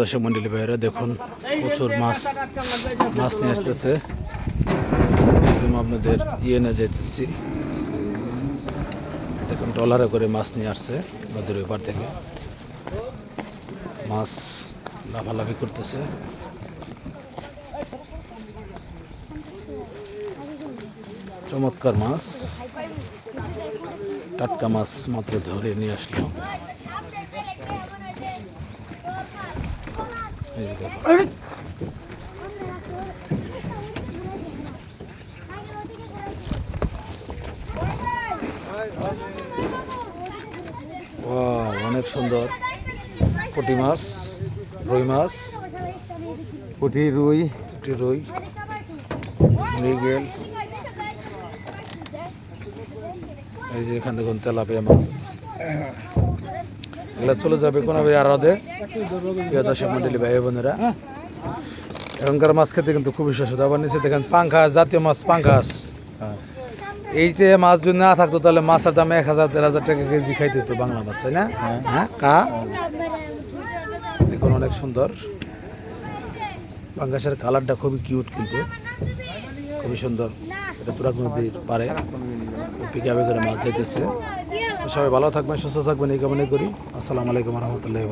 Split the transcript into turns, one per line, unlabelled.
দর্শক মন্ডলী ভাইয়েরা, দেখুন প্রচুর মাছ মাছ নিয়ে আসতেছে। আপনাদের ইয়ে নিয়ে যেতেছি। দেখুন, ট্রলারে করে মাছ নিয়ে আসছে নদীর ওপার থেকে। মাছ লাফালাফি করতেছে। চমৎকার মাছ। টাটকা মাছ মাত্র ধরে নিয়ে আসলো এই যে দেখুন। ওয়াও অনেক সুন্দর। পুঁটি মাছ রুই মাছ পুঁটি রুই পুঁটি রুই মৃগেল এই যে এখানে দেখুন তেলাপিয়া মাছ। এগুলো চলে যাবে কোনো প্রিয় দর্শক মন্ডলী, ভাই বোনেরা। এখনকার মাছ খেতে কিন্তু খুবই সুস্বাদু। আবার নিচে দেখেন পাঙ্খাস, জাতীয় মাছ, পাঙ্খাস। এইটা মাছ যদি না থাকতো, তাহলে মাছের দাম এক হাজার, দেড় হাজার টাকা কেজি খাইতে হতো বাংলা মাছ, তাই না? হ্যাঁ কা? দেখুন অনেক সুন্দর। পাঙ্গাসের কালারটা খুবই কিউট কিন্তু। খুবই সুন্দর। এটা পুরা নদীর পারে পিকাবে করে মাছ যাইতেছে। তো সবাই ভালো থাকবেন সুস্থ থাকবেন এই কামনা করি। আসসালামু আলাইকুম রহমতুল্লাহ